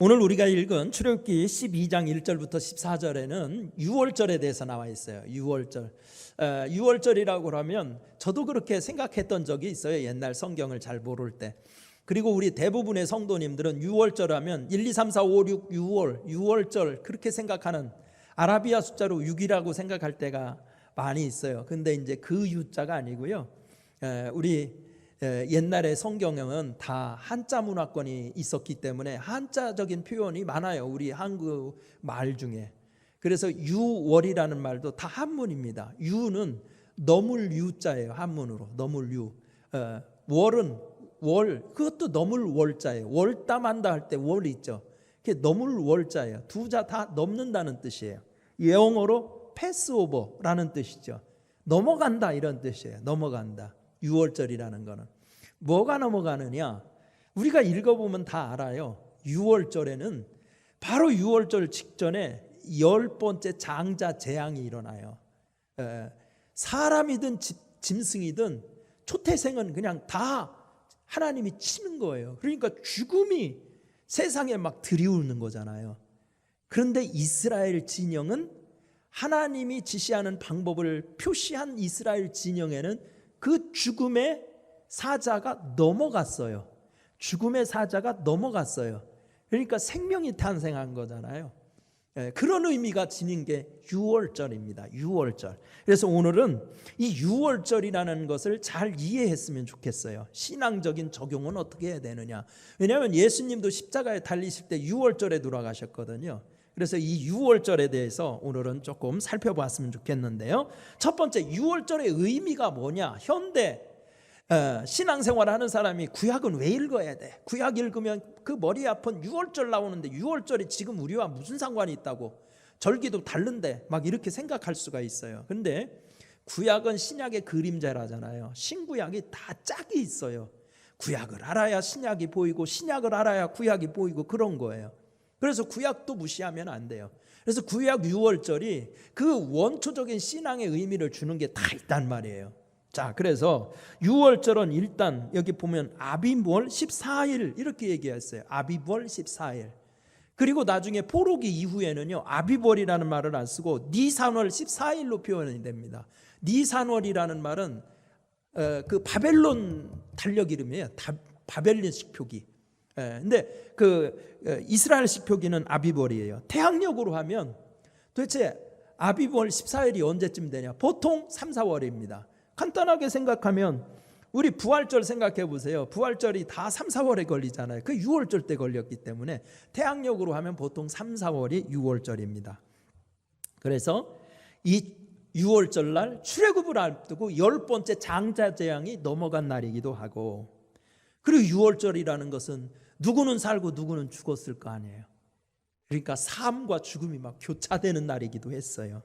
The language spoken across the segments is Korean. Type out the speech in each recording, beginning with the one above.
오늘 우리가 읽은 출애굽기 12장 1절부터 14절에는 6월절에 대해서 나와 있어요. 6월절. 6월절이라고 하면 저도 그렇게 생각했던 적이 있어요. 옛날 성경을 잘 모를 때. 그리고 우리 대부분의 성도님들은 6월절 하면 1, 2, 3, 4, 5, 6, 6월, 6월절 그렇게 생각하는 아라비아 숫자로 6이라고 생각할 때가 많이 있어요. 근데 이제 그 유자가 아니고요. 에, 우리 에, 옛날에 성경은 다 한자 문화권이 있었기 때문에 한자적인 표현이 많아요. 우리 한국 말 중에. 그래서 유월이라는 말도 다 한문입니다. 유는 너물 유자예요. 한문으로 너물 유. 어, 월은 월 그것도 너물 월자예요. 월담한다 할 때 월 있죠. 그게 너물 월자예요. 두 자 다 넘는다는 뜻이에요. 영어로 패스오버라는 뜻이죠. 넘어간다 이런 뜻이에요. 넘어간다. 6월절이라는 거는 뭐가 넘어가느냐? 우리가 읽어보면 다 알아요. 6월절에는 바로 6월절 직전에 열 번째 장자 재앙이 일어나요. 에, 사람이든 집, 짐승이든 초태생은 그냥 다 하나님이 치는 거예요. 그러니까 죽음이 세상에 막 들이우는 거잖아요. 그런데 이스라엘 진영은 하나님이 지시하는 방법을 표시한 이스라엘 진영에는 그 죽음의 사자가 넘어갔어요. 죽음의 사자가 넘어갔어요. 그러니까 생명이 탄생한 거잖아요. 예, 그런 의미가 지닌 게 6월절입니다. 6월절. 그래서 오늘은 이 6월절이라는 것을 잘 이해했으면 좋겠어요. 신앙적인 적용은 어떻게 해야 되느냐. 왜냐하면 예수님도 십자가에 달리실 때 6월절에 돌아가셨거든요. 그래서 이 6월절에 대해서 오늘은 조금 살펴봤으면 좋겠는데요. 첫 번째 6월절의 의미가 뭐냐? 현대 어, 신앙생활 하는 사람이 구약은 왜 읽어야 돼? 구약 읽으면 그 머리 아픈 6월절 나오는데 6월절이 지금 우리와 무슨 상관이 있다고? 절기도 다른데 막 이렇게 생각할 수가 있어요. 근데 구약은 신약의 그림자라잖아요. 신구약이 다 짝이 있어요. 구약을 알아야 신약이 보이고 신약을 알아야 구약이 보이고 그런 거예요. 그래서 구약도 무시하면 안 돼요. 그래서 구약 6월절이 그 원초적인 신앙의 의미를 주는 게 다 있단 말이에요. 자, 그래서 6월절은 일단 여기 보면 아비월 14일 이렇게 얘기했어요. 아비월 14일. 그리고 나중에 포로기 이후에는요. 아비월이라는 말을 안 쓰고 니산월 14일로 표현이 됩니다. 니산월이라는 말은 어, 그 바벨론 달력 이름이에요. 바벨론식 표기. 예, 근데 그 어, 이스라엘식 표기는 아비월이에요. 태양력으로 하면 도대체 아비월 14일이 언제쯤 되냐? 보통 3, 4월입니다. 간단하게 생각하면 우리 부활절 생각해 보세요. 부활절이 다 3, 4월에 걸리잖아요. 그 6월절 때 걸렸기 때문에 태양력으로 하면 보통 3, 4월이 6월절입니다. 그래서 이 6월절 날 출애굽을 앞두고 열 번째 장자 재앙이 넘어간 날이기도 하고 그리고 6월절이라는 것은 누구는 살고 누구는 죽었을 거 아니에요. 그러니까 삶과 죽음이 막 교차되는 날이기도 했어요.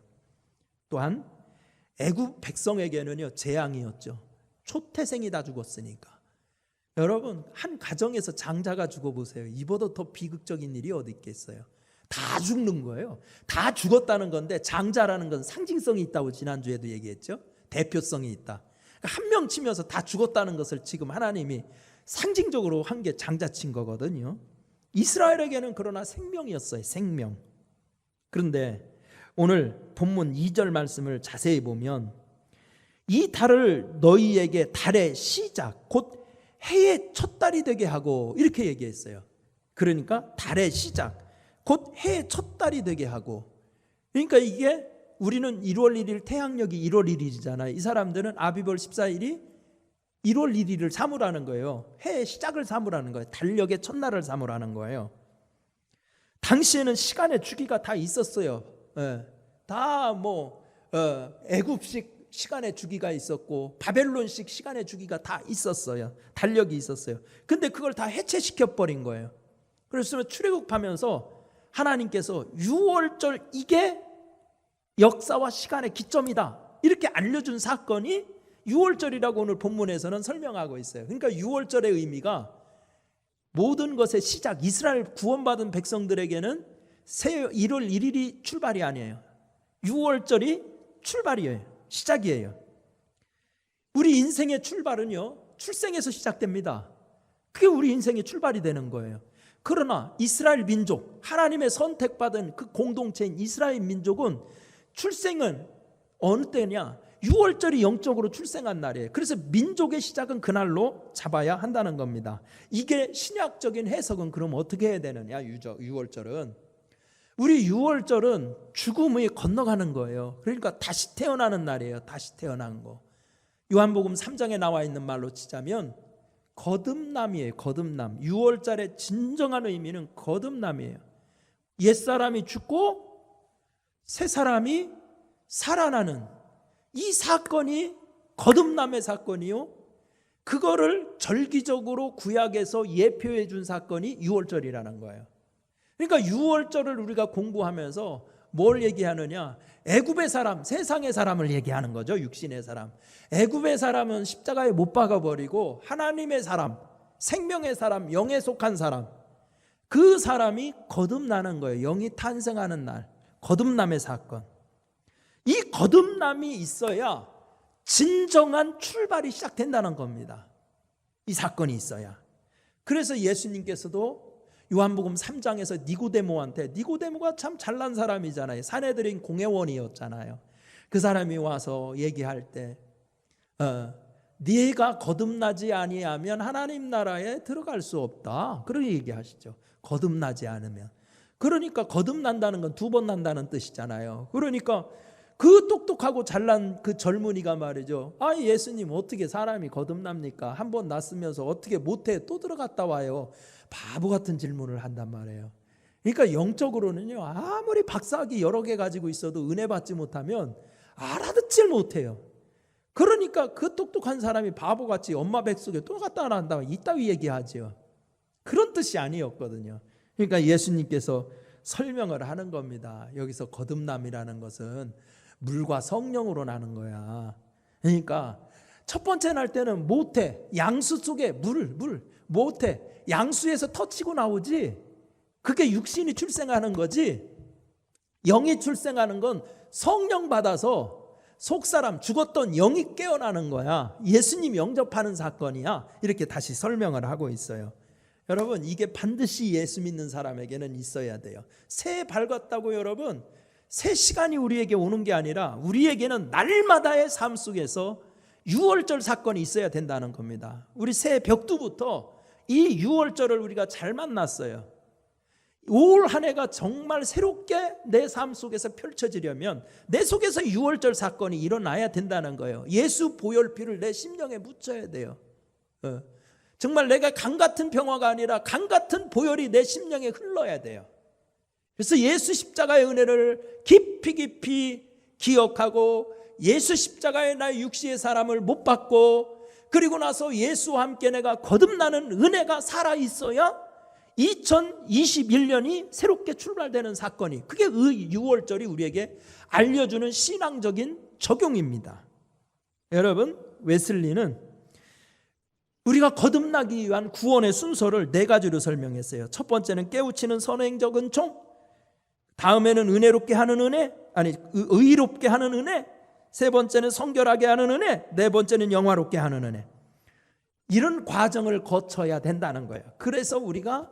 또한 애굽 백성에게는요 재앙이었죠. 초태생이 다 죽었으니까. 여러분 한 가정에서 장자가 죽어 보세요. 이보다 더 비극적인 일이 어디 있겠어요. 다 죽는 거예요. 다 죽었다는 건데 장자라는 건 상징성이 있다고 지난주에도 얘기했죠. 대표성이 있다. 그러니까 한명 치면서 다 죽었다는 것을 지금 하나님이 상징적으로 한 게 장자친 거거든요. 이스라엘에게는 그러나 생명이었어요. 생명. 그런데 오늘 본문 2절 말씀을 자세히 보면 이 달을 너희에게 달의 시작 곧 해의 첫 달이 되게 하고 이렇게 얘기했어요. 그러니까 달의 시작 곧 해의 첫 달이 되게 하고 그러니까 이게 우리는 1월 1일 태양력이 1월 1일이잖아요. 이 사람들은 아비벌 14일이 1월 1일을 삼으라는 거예요. 해의 시작을 삼으라는 거예요. 달력의 첫날을 삼으라는 거예요. 당시에는 시간의 주기가 다 있었어요. 예. 다뭐 어, 애굽식 시간의 주기가 있었고 바벨론식 시간의 주기가 다 있었어요. 달력이 있었어요. 근데 그걸 다 해체시켜 버린 거예요. 그래서 출애굽하면서 하나님께서 6월절 이게 역사와 시간의 기점이다. 이렇게 알려준 사건이 6월절이라고 오늘 본문에서는 설명하고 있어요. 그러니까 6월절의 의미가 모든 것의 시작, 이스라엘 구원받은 백성들에게는 1월 1일이 출발이 아니에요. 6월절이 출발이에요. 시작이에요. 우리 인생의 출발은요, 출생에서 시작됩니다. 그게 우리 인생의 출발이 되는 거예요. 그러나 이스라엘 민족, 하나님의 선택받은 그 공동체인 이스라엘 민족은 출생은 어느 때냐? 6월절이 영적으로 출생한 날이에요. 그래서 민족의 시작은 그날로 잡아야 한다는 겁니다. 이게 신약적인 해석은 그럼 어떻게 해야 되느냐? 6월절은 우리 6월절은 죽음이 건너가는 거예요. 그러니까 다시 태어나는 날이에요. 다시 태어난 거. 요한복음 3장에 나와 있는 말로 치자면 거듭남이에요. 거듭남. 6월절의 진정한 의미는 거듭남이에요. 옛사람이 죽고 새 사람이 살아나는 이 사건이 거듭남의 사건이요. 그거를 절기적으로 구약에서 예표해 준 사건이 6월절이라는 거예요. 그러니까 6월절을 우리가 공부하면서 뭘 얘기하느냐? 애굽의 사람, 세상의 사람을 얘기하는 거죠. 육신의 사람. 애굽의 사람은 십자가에 못 박아 버리고 하나님의 사람, 생명의 사람, 영에 속한 사람. 그 사람이 거듭나는 거예요. 영이 탄생하는 날. 거듭남의 사건. 이 거듭남이 있어야 진정한 출발이 시작된다는 겁니다. 이 사건이 있어야. 그래서 예수님께서도 요한복음 3장에서 니고데모한테 니고데모가 참 잘난 사람이잖아요. 사내들인 공회원이었잖아요. 그 사람이 와서 얘기할 때 어, 네가 거듭나지 아니하면 하나님 나라에 들어갈 수 없다. 그렇게 얘기하시죠. 거듭나지 않으면. 그러니까 거듭난다는 건 두 번 난다는 뜻이잖아요. 그러니까 그 똑똑하고 잘난 그 젊은이가 말이죠. 아, 예수님 어떻게 사람이 거듭납니까? 한 번 났으면서 어떻게 못해 또 들어갔다 와요. 바보 같은 질문을 한단 말이에요. 그러니까 영적으로는요. 아무리 박사학위 여러 개 가지고 있어도 은혜 받지 못하면 알아듣질 못해요. 그러니까 그 똑똑한 사람이 바보같이 엄마 뱃속에 또 갔다 난다. 이따위 얘기하죠. 그런 뜻이 아니었거든요. 그러니까 예수님께서 설명을 하는 겁니다. 여기서 거듭남이라는 것은 물과 성령으로 나는 거야. 그러니까 첫 번째 날 때는 못해. 양수 속에 물, 물, 못해. 양수에서 터치고 나오지. 그게 육신이 출생하는 거지. 영이 출생하는 건 성령 받아서 속 사람 죽었던 영이 깨어나는 거야. 예수님 영접하는 사건이야. 이렇게 다시 설명을 하고 있어요. 여러분, 이게 반드시 예수 믿는 사람에게는 있어야 돼요. 새 밝았다고 여러분, 새 시간이 우리에게 오는 게 아니라 우리에게는 날마다의 삶 속에서 6월절 사건이 있어야 된다는 겁니다. 우리 새 벽두부터 이 6월절을 우리가 잘 만났어요. 올한 해가 정말 새롭게 내 삶 속에서 펼쳐지려면 내 속에서 6월절 사건이 일어나야 된다는 거예요. 예수 보혈피를 내 심령에 묻혀야 돼요. 어. 정말 내가 강 같은 평화가 아니라 강 같은 보혈이 내 심령에 흘러야 돼요. 그래서 예수 십자가의 은혜를 깊이 깊이 기억하고 예수 십자가의 나의 육시의 사람을 못 받고 그리고 나서 예수와 함께 내가 거듭나는 은혜가 살아 있어야 2021년이 새롭게 출발되는 사건이 그게 6월절이 우리에게 알려주는 신앙적인 적용입니다. 여러분 웨슬리는 우리가 거듭나기 위한 구원의 순서를 네 가지로 설명했어요. 첫 번째는 깨우치는 선행적 은총, 다음에는 은혜롭게 하는 은혜, 아니 의롭게 하는 은혜, 세 번째는 성결하게 하는 은혜, 네 번째는 영화롭게 하는 은혜. 이런 과정을 거쳐야 된다는 거예요. 그래서 우리가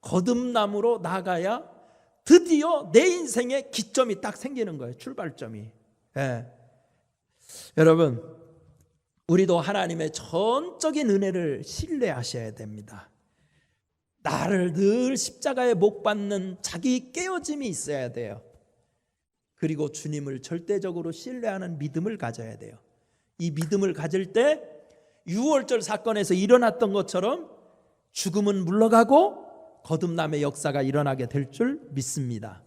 거듭남으로 나가야 드디어 내 인생의 기점이 딱 생기는 거예요. 출발점이. 예. 여러분, 우리도 하나님의 전적인 은혜를 신뢰하셔야 됩니다. 나를 늘 십자가에 못 받는 자기 깨어짐이 있어야 돼요. 그리고 주님을 절대적으로 신뢰하는 믿음을 가져야 돼요. 이 믿음을 가질 때 6월절 사건에서 일어났던 것처럼 죽음은 물러가고 거듭남의 역사가 일어나게 될 줄 믿습니다.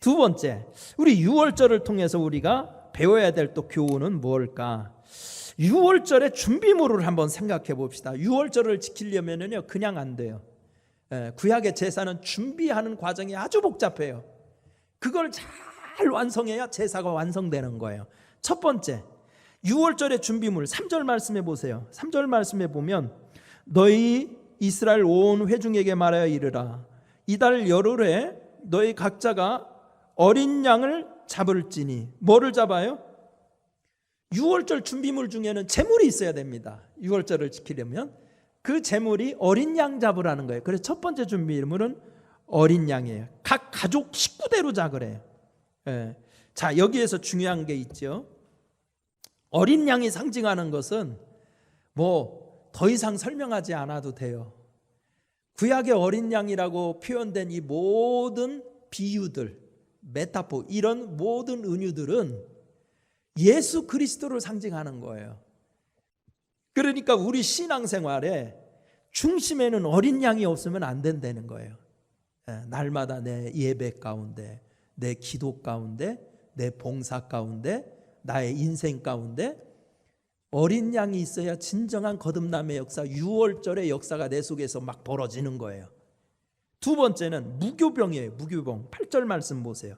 두 번째, 우리 6월절을 통해서 우리가 배워야 될 또 교훈은 무엇일까? 6월절의 준비물을 한번 생각해 봅시다. 6월절을 지키려면요 그냥 안 돼요. 예, 구약의 제사는 준비하는 과정이 아주 복잡해요. 그걸 잘 완성해야 제사가 완성되는 거예요. 첫 번째, 6월절의 준비물 3절 말씀해 보세요. 3절 말씀에 보면 너희 이스라엘 온 회중에게 말하여 이르라 이달 열흘에 너희 각자가 어린 양을 잡을지니 뭐를 잡아요? 6월절 준비물 중에는 재물이 있어야 됩니다. 6월절을 지키려면 그 제물이 어린 양 잡으라는 거예요. 그래서 첫 번째 준비물은 어린 양이에요. 각 가족 식구대로 잡으래요. 예. 자 여기에서 중요한 게 있죠. 어린 양이 상징하는 것은 뭐 더 이상 설명하지 않아도 돼요. 구약의 어린 양이라고 표현된 이 모든 비유들, 메타포 이런 모든 은유들은 예수 그리스도를 상징하는 거예요. 그러니까 우리 신앙생활에 중심에는 어린 양이 없으면 안 된다는 거예요. 예, 날마다 내 예배 가운데, 내 기도 가운데, 내 봉사 가운데, 나의 인생 가운데 어린 양이 있어야 진정한 거듭남의 역사, 6월절의 역사가 내 속에서 막 벌어지는 거예요. 두 번째는 무교병이에요. 무교병. 8절 말씀 보세요.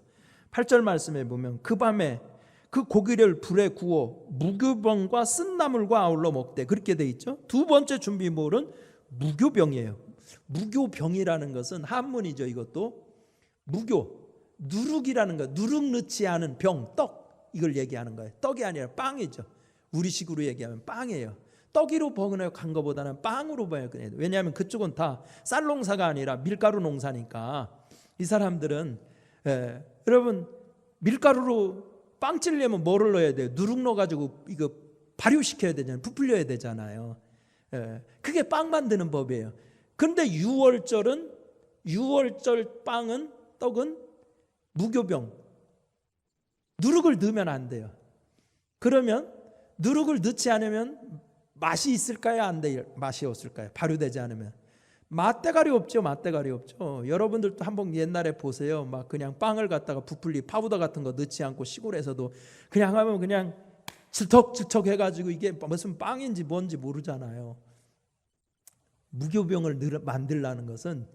8절 말씀에 보면 그 밤에 그 고기를 불에 구워 무교병과 쓴나물과 아울러 먹되 그렇게 돼 있죠. 두 번째 준비물은 무교병이에요. 무교병이라는 것은 한문이죠. 이것도 무교 누룩이라는 거 누룩 넣지 않은 병 떡 이걸 얘기하는 거예요. 떡이 아니라 빵이죠. 우리식으로 얘기하면 빵이에요. 떡이로 번역한 것보다는 빵으로 번역해야 돼. 왜냐하면 그쪽은 다 쌀 농사가 아니라 밀가루 농사니까 이 사람들은 예, 여러분 밀가루로 빵 찌려면 뭐를 넣어야 돼요? 누룩 넣어가지고 이거 발효시켜야 되잖아요. 부풀려야 되잖아요. 예, 그게 빵 만드는 법이에요. 근데 6월절은 6월절 빵은 떡은 무교병 누룩을 넣으면 안 돼요. 그러면 누룩을 넣지 않으면 맛이 있을까요? 안 돼요. 맛이 없을까요? 발효되지 않으면 맛대가리 없죠. 맛대가리 없죠. 여러분들도 한번 옛날에 보세요. 막 그냥 빵을 갖다가 부풀리 파우더 같은 거 넣지 않고 시골에서도 그냥 하면 그냥 질척질척 해가지고 이게 무슨 빵인지 뭔지 모르잖아요. 무교병을 늘- 만들라는 것은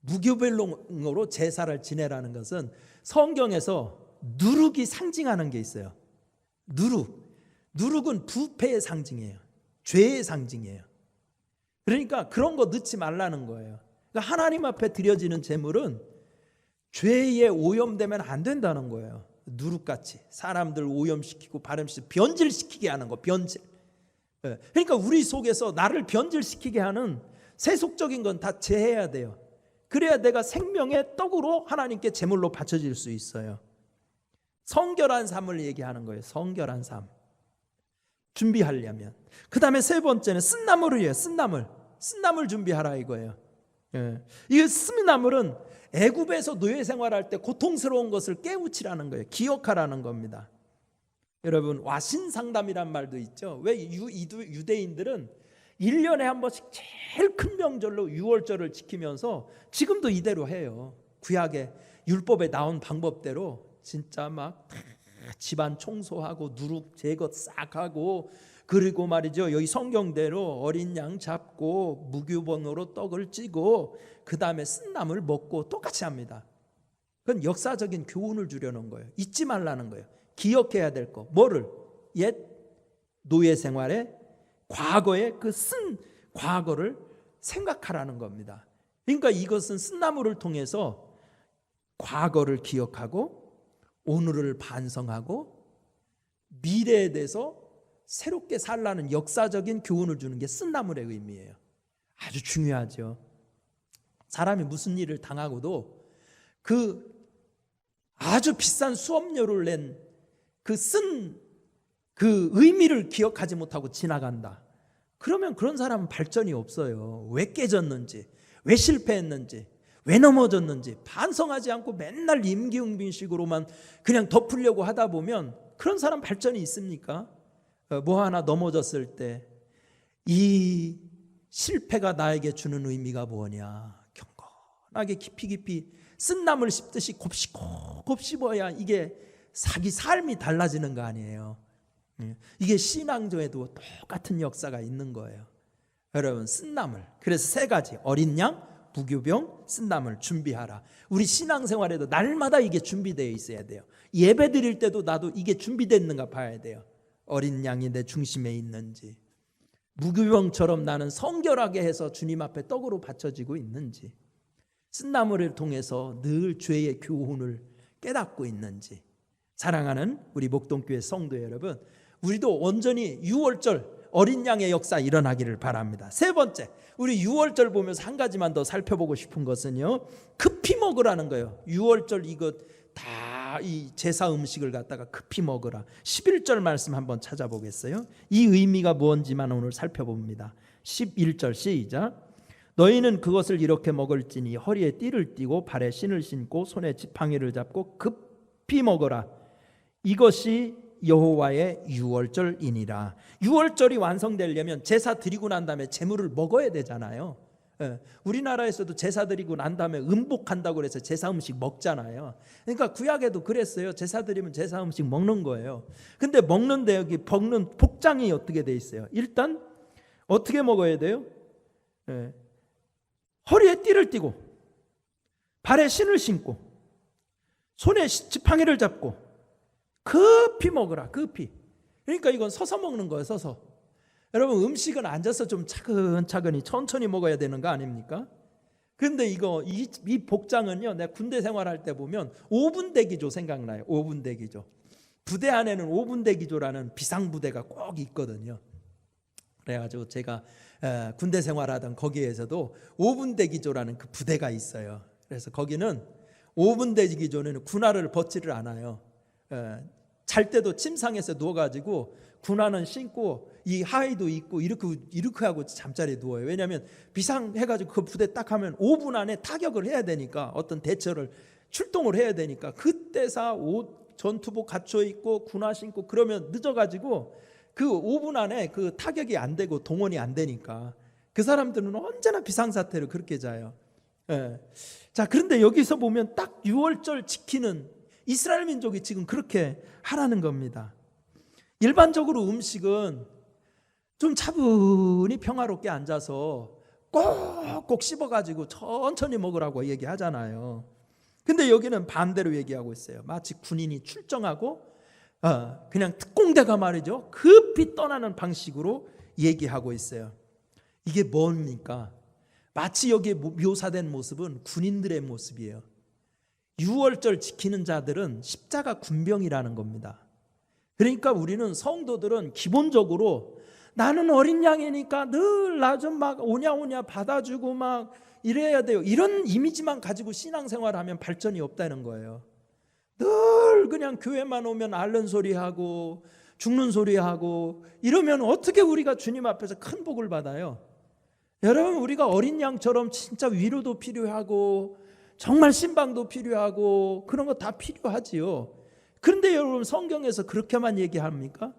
무교병으로 제사를 지내라는 것은 성경에서 누룩이 상징하는 게 있어요. 누룩. 누룩은 부패의 상징이에요. 죄의 상징이에요. 그러니까 그런 거 넣지 말라는 거예요. 그러니까 하나님 앞에 드려지는 제물은 죄에 오염되면 안 된다는 거예요. 누룩같이 사람들 오염시키고 발음시키고 변질시키게 하는 거 변질. 예. 그러니까 우리 속에서 나를 변질시키게 하는 세속적인 건 다 제해야 돼요. 그래야 내가 생명의 떡으로 하나님께 제물로 바쳐질 수 있어요. 성결한 삶을 얘기하는 거예요. 성결한 삶. 준비하려면. 그 다음에 세 번째는 쓴나물이에요. 쓴나물. 쓴나물 준비하라 이거예요. 예. 이 쓴나물은 애굽에서 노예 생활할 때 고통스러운 것을 깨우치라는 거예요. 기억하라는 겁니다. 여러분 와신 상담이란 말도 있죠. 왜 유, 유대인들은 1년에 한 번씩 제일 큰 명절로 6월절을 지키면서 지금도 이대로 해요. 구약의 율법에 나온 방법대로 진짜 막다 집안 청소하고 누룩 제거 싹 하고 그리고 말이죠. 여기 성경대로 어린 양 잡고 무교병으로 떡을 찌고 그 다음에 쓴나물 먹고 똑같이 합니다. 그건 역사적인 교훈을 주려는 거예요. 잊지 말라는 거예요. 기억해야 될 거. 뭐를? 옛 노예 생활에 과거의 그 쓴 과거를 생각하라는 겁니다. 그러니까 이것은 쓴나물을 통해서 과거를 기억하고 오늘을 반성하고 미래에 대해서 새롭게 살라는 역사적인 교훈을 주는 게 쓴나물의 의미예요. 아주 중요하죠. 사람이 무슨 일을 당하고도 그 아주 비싼 수업료를 낸 그쓴그 의미를 기억하지 못하고 지나간다. 그러면 그런 사람은 발전이 없어요. 왜 깨졌는지, 왜 실패했는지, 왜 넘어졌는지 반성하지 않고 맨날 임기응변식으로만 그냥 덮으려고 하다 보면 그런 사람 발전이 있습니까? 어, 뭐 하나 넘어졌을 때 이 실패가 나에게 주는 의미가 뭐냐? 경건하게 깊이 깊이 쓴나물 씹듯이 곱씹고 씹어야 이게 자기 삶이 달라지는 거 아니에요. 예. 이게 신앙조에도 똑같은 역사가 있는 거예요. 여러분 쓴나물. 그래서 세 가지 어린 양, 부교병, 쓴나물 준비하라. 우리 신앙생활에도 날마다 이게 준비되어 있어야 돼요. 예배 드릴 때도 나도 이게 준비됐는가 봐야 돼요. 어린 양이 내 중심에 있는지. 무교병처럼 나는 성결하게 해서 주님 앞에 떡으로 바쳐지고 있는지. 쓴나물을 통해서 늘 죄의 교훈을 깨닫고 있는지. 사랑하는 우리 목동교회 성도 여러분, 우리도 온전히 6월절 어린 양의 역사 일어나기를 바랍니다. 세 번째, 우리 유월절 보면서 한 가지만 더 살펴보고 싶은 것은요. 급히 먹으라는 거예요. 유월절 이거 다 이 제사 음식을 갖다가 급히 먹으라. 11절 말씀 한번 찾아보겠어요. 이 의미가 뭔지만 오늘 살펴봅니다. 11절 시작. 너희는 그것을 이렇게 먹을지니 허리에 띠를 띠고 발에 신을 신고 손에 지팡이를 잡고 급히 먹어라. 이것이 여호와의 유월절이니라. 유월절이 완성되려면 제사 드리고 난 다음에 제물을 먹어야 되잖아요. 예, 우리나라에서도 제사 드리고 난 다음에 음복한다고 그래서 제사 음식 먹잖아요. 그러니까 구약에도 그랬어요. 제사 드리면 제사 음식 먹는 거예요. 근데 먹는데 여기 먹는 복장이 어떻게 돼 있어요? 일단 어떻게 먹어야 돼요? 예, 허리에 띠를 띠고 발에 신을 신고 손에 지팡이를 잡고 급히 먹으라 급히 그러니까 이건 서서 먹는 거예요 서서 여러분 음식은 앉아서 좀 차근차근히 천천히 먹어야 되는 거 아닙니까? 근데 이거 이, 이 복장은요 내가 군대 생활할 때 보면 5분 대기조 생각나요 5분 대기조 부대 안에는 5분 대기조라는 비상부대가 꼭 있거든요 그래가지고 제가 에, 군대 생활하던 거기에서도 5분 대기조라는 그 부대가 있어요. 그래서 거기는 5분 대기조는 군화를 벗지를 않아요. 에, 잘 때도 침상에서 누워가지고 군화는 신고 이 하의도 입고 이렇게 이렇게 하고 잠자리에 누워요. 왜냐하면 비상 해가지고 그 부대 딱 하면 5분 안에 타격을 해야 되니까 어떤 대처를 출동을 해야 되니까 그때사 옷 전투복 갖춰 입고 군화 신고 그러면 늦어가지고 그 5분 안에 그 타격이 안 되고 동원이 안 되니까 그 사람들은 언제나 비상사태를 그렇게 자요. 예. 자, 그런데 여기서 보면 딱 6월절 지키는 이스라엘 민족이 지금 그렇게 하라는 겁니다. 일반적으로 음식은 좀 차분히 평화롭게 앉아서 꼭꼭 씹어가지고 천천히 먹으라고 얘기하잖아요. 근데 여기는 반대로 얘기하고 있어요. 마치 군인이 출정하고 어, 그냥 특공대가 말이죠. 급히 떠나는 방식으로 얘기하고 있어요. 이게 뭡니까? 마치 여기에 묘사된 모습은 군인들의 모습이에요. 6월절 지키는 자들은 십자가 군병이라는 겁니다. 그러니까 우리는 성도들은 기본적으로 나는 어린 양이니까 늘 나 좀 막 오냐 오냐 받아주고 막 이래야 돼요. 이런 이미지만 가지고 신앙생활하면 발전이 없다는 거예요. 늘 그냥 교회만 오면 앓는 소리 하고 죽는 소리 하고 이러면 어떻게 우리가 주님 앞에서 큰 복을 받아요? 여러분 우리가 어린 양처럼 진짜 위로도 필요하고 정말 신방도 필요하고 그런 거 다 필요하지요. 그런데 여러분 성경에서 그렇게만 얘기합니까?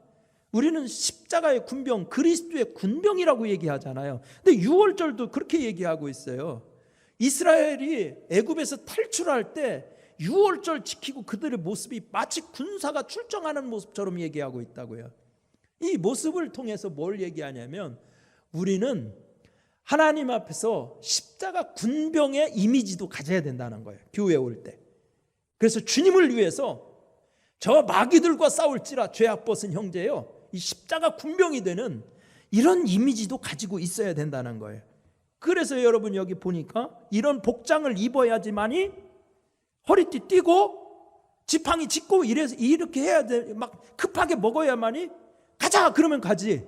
우리는 십자가의 군병, 그리스도의 군병이라고 얘기하잖아요. 근데 6월절도 그렇게 얘기하고 있어요. 이스라엘이 애굽에서 탈출할 때 6월절 지키고 그들의 모습이 마치 군사가 출정하는 모습처럼 얘기하고 있다고요. 이 모습을 통해서 뭘 얘기하냐면 우리는 하나님 앞에서 십자가 군병의 이미지도 가져야 된다는 거예요. 교회 올 때. 그래서 주님을 위해서 저 마귀들과 싸울지라 죄악 벗은 형제요. 이 십자가 군병이 되는 이런 이미지도 가지고 있어야 된다는 거예요. 그래서 여러분 여기 보니까 이런 복장을 입어야지만이 허리띠 띠고 지팡이 짚고 이래서 이렇게 해야 돼. 막 급하게 먹어야만이 가자 그러면 가지.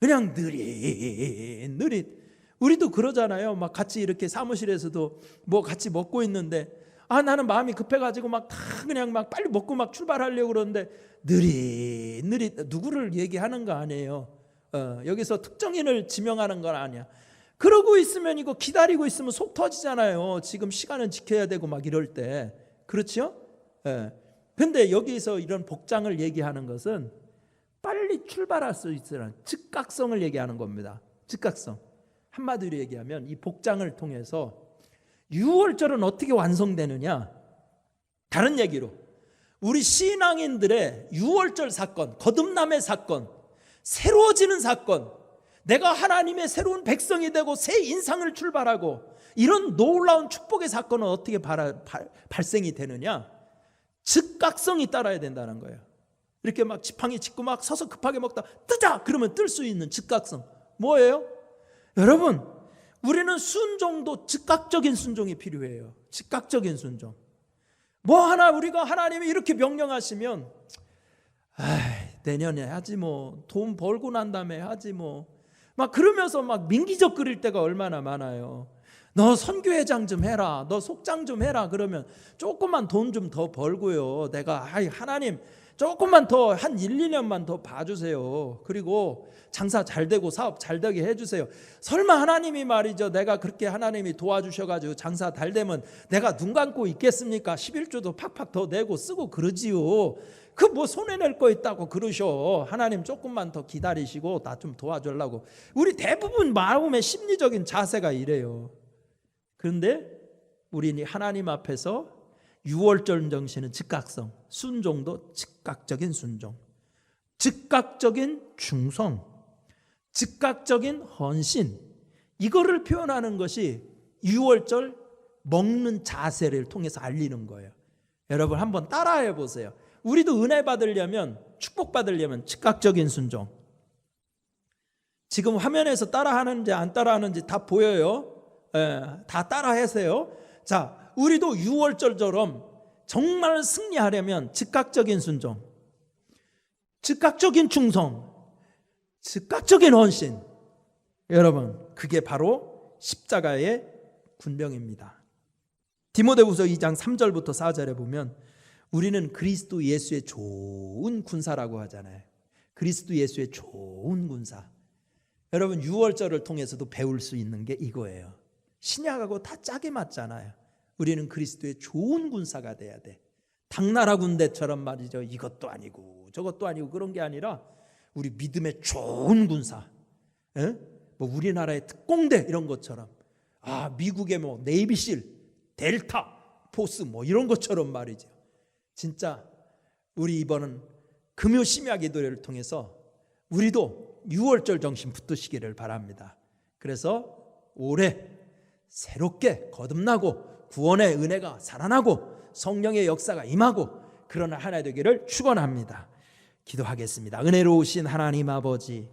그냥 느릿 느릿. 우리도 그러잖아요. 막 같이 이렇게 사무실에서도 뭐 같이 먹고 있는데 아 나는 마음이 급해가지고 막 다 그냥 막 빨리 먹고 막 출발하려고 그러는데 느릿 느릿 누구를 얘기하는 거 아니에요. 어, 여기서 특정인을 지명하는 건 아니야. 그러고 있으면 이거 기다리고 있으면 속 터지잖아요. 지금 시간은 지켜야 되고 막 이럴 때. 그렇죠? 예. 근데 여기서 이런 복장을 얘기하는 것은 빨리 출발할 수 있으라는 즉각성을 얘기하는 겁니다. 즉각성. 한마디로 얘기하면 이 복장을 통해서 6월절은 어떻게 완성되느냐? 다른 얘기로 우리 신앙인들의 6월절 사건, 거듭남의 사건, 새로워지는 사건, 내가 하나님의 새로운 백성이 되고 새 인상을 출발하고 이런 놀라운 축복의 사건은 어떻게 발, 발, 발생이 되느냐? 즉각성이 따라야 된다는 거예요. 이렇게 막 지팡이 짚고 막 서서 급하게 먹다 뜨자 그러면 뜰 수 있는 즉각성 뭐예요? 여러분 우리는 순종도 즉각적인 순종이 필요해요. 즉각적인 순종. 뭐 하나 우리가 하나님이 이렇게 명령하시면 아 내년에 하지 뭐 돈 벌고 난 다음에 하지 뭐 막 그러면서 막 민기적 거릴 때가 얼마나 많아요. 너 선교회장 좀 해라. 너 속장 좀 해라. 그러면 조금만 돈 좀 더 벌고요. 내가 아이 하나님 조금만 더 한 1, 2년만 더 봐주세요. 그리고 장사 잘 되고 사업 잘 되게 해주세요. 설마 하나님이 말이죠. 내가 그렇게 하나님이 도와주셔가지고 장사 잘 되면 내가 눈 감고 있겠습니까? 11조도 팍팍 더 내고 쓰고 그러지요. 그 뭐 손해 낼 거 있다고 그러셔. 하나님 조금만 더 기다리시고 나 좀 도와주려고. 우리 대부분 마음의 심리적인 자세가 이래요. 그런데 우리 하나님 앞에서 유월절 정신은 즉각성, 순종도 즉각적인 순종, 즉각적인 충성, 즉각적인 헌신. 이거를 표현하는 것이 유월절 먹는 자세를 통해서 알리는 거예요. 여러분 한번 따라해 보세요. 우리도 은혜 받으려면 축복 받으려면 즉각적인 순종. 지금 화면에서 따라하는지 안 따라하는지 다 보여요. 예, 다 따라하세요. 자, 우리도 6월절처럼 정말 승리하려면 즉각적인 순종, 즉각적인 충성, 즉각적인 헌신. 여러분, 그게 바로 십자가의 군병입니다. 디모데후서 2장 3절부터 4절에 보면 우리는 그리스도 예수의 좋은 군사라고 하잖아요. 그리스도 예수의 좋은 군사. 여러분 6월절을 통해서도 배울 수 있는 게 이거예요. 신약하고 다 짜게 맞잖아요. 우리는 그리스도의 좋은 군사가 돼야 돼. 당나라 군대처럼 말이죠. 이것도 아니고 저것도 아니고 그런 게 아니라 우리 믿음의 좋은 군사. 에? 뭐 우리나라의 특공대 이런 것처럼 아 미국의 뭐 네이비실, 델타, 포스 뭐 이런 것처럼 말이죠. 진짜 우리 이번은 금요 심야 기도회를 통해서 우리도 6월절 정신 붙드시기를 바랍니다. 그래서 올해 새롭게 거듭나고 구원의 은혜가 살아나고 성령의 역사가 임하고 그런 하나 되기를 축원합니다. 기도하겠습니다. 은혜로우신 하나님 아버지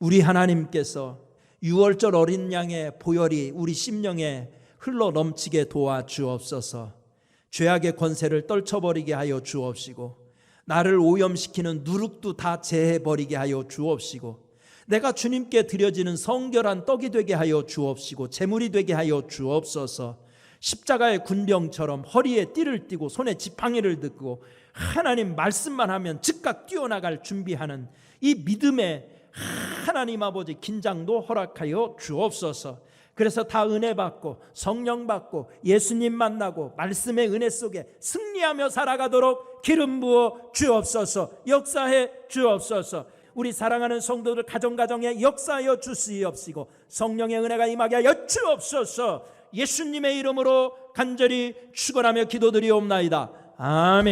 우리 하나님께서 6월절 어린 양의 보혈이 우리 심령에 흘러 넘치게 도와 주옵소서. 죄악의 권세를 떨쳐버리게 하여 주옵시고 나를 오염시키는 누룩도 다 제해버리게 하여 주옵시고 내가 주님께 드려지는 성결한 떡이 되게 하여 주옵시고 재물이 되게 하여 주옵소서 십자가의 군병처럼 허리에 띠를 띠고 손에 지팡이를 듣고 하나님 말씀만 하면 즉각 뛰어나갈 준비하는 이 믿음의 하나님 아버지 긴장도 허락하여 주옵소서. 그래서 다 은혜 받고 성령 받고 예수님 만나고 말씀의 은혜 속에 승리하며 살아가도록 기름 부어 주옵소서. 역사해 주옵소서. 우리 사랑하는 성도들 가정 가정에 역사하여 주시옵시고 성령의 은혜가 임하게 하여 주옵소서 예수님의 이름으로 간절히 축원하며 기도드리옵나이다. 아멘